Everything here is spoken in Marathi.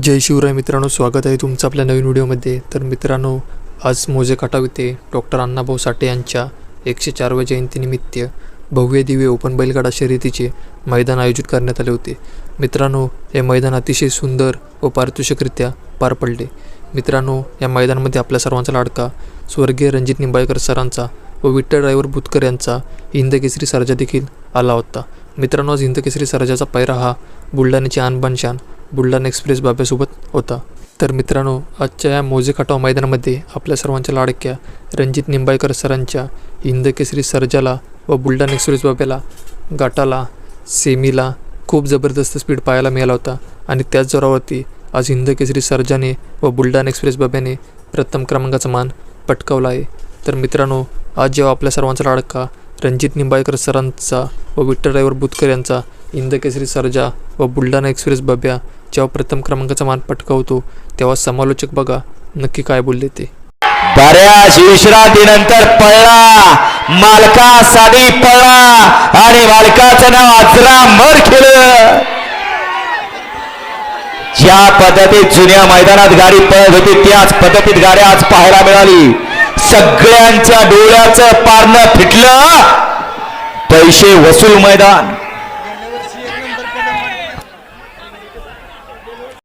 जय शिवराय मित्रांनो स्वागत आहे तुमचं आपल्या नवीन व्हिडिओमध्ये. तर मित्रांनो आज मोजे खटाव येथे डॉक्टर अण्णाभाऊ साठे यांच्या एकशे चारव्या जयंतीनिमित्त भव्य दिव्य ओपन बैलगाडा शर्यतीचे मैदान आयोजित करण्यात आले होते. मित्रांनो हे मैदान अतिशय सुंदर व पारितोषिकरित्या पार पडले. मित्रांनो या मैदानामध्ये आपल्या सर्वांचा लाडका स्वर्गीय रणजित निंबाळकर सरांचा व विठ्ठल ड्रायव्हर बुतकर यांचा हिंदकेसरी सरजा देखील आला होता. मित्रांनो आज हिंदकेसरी सरजाचा पैरा हा बुलढाण्याची आणबान शान बुलढाणा एक्सप्रेस बाब्यासोबत होता. तर मित्रांनो आजच्या या मोजे खटाव मैदानामध्ये आपल्या सर्वांच्या लाडक्या रणजित निंबाळकर सरांच्या हिंदकेसरी सर्जाला व बुलढाणा एक्सप्रेस बाब्याला गाटाला सेमीला खूप जबरदस्त स्पीड पाहायला मिळाला होता. आणि त्याच जोरावरती आज हिंदकेसरी सर्जाने व बुलढाणा एक्सप्रेस बाब्याने प्रथम क्रमांकाचा मान पटकावला आहे. तर मित्रांनो आज जेव्हा आपल्या सर्वांचा लाडका रणजित निंबाळकर सरांचा व विठ्ठल ड्रायव्हर बुतकर यांचा इंदकेसरी सर्जा व बुलढाणा एक्सप्रेस बब्या जेव्हा प्रथम क्रमांकाचा मान पटकावतो तेव्हा समालोचक बघा नक्की काय बोलले ते. बऱ्याच विश्रांतीनंतर पळला मालकासाठी पळला आणि मालकाचं नाव अजरा मर खेळ ज्या पद्धतीत जुन्या मैदानात गाडी पळत होती त्याच पद्धतीत गाड्या आज पाहायला मिळाली. सगळ्यांच्या डोळ्याचं पारणं फिटलं. पैसे वसूल मैदान.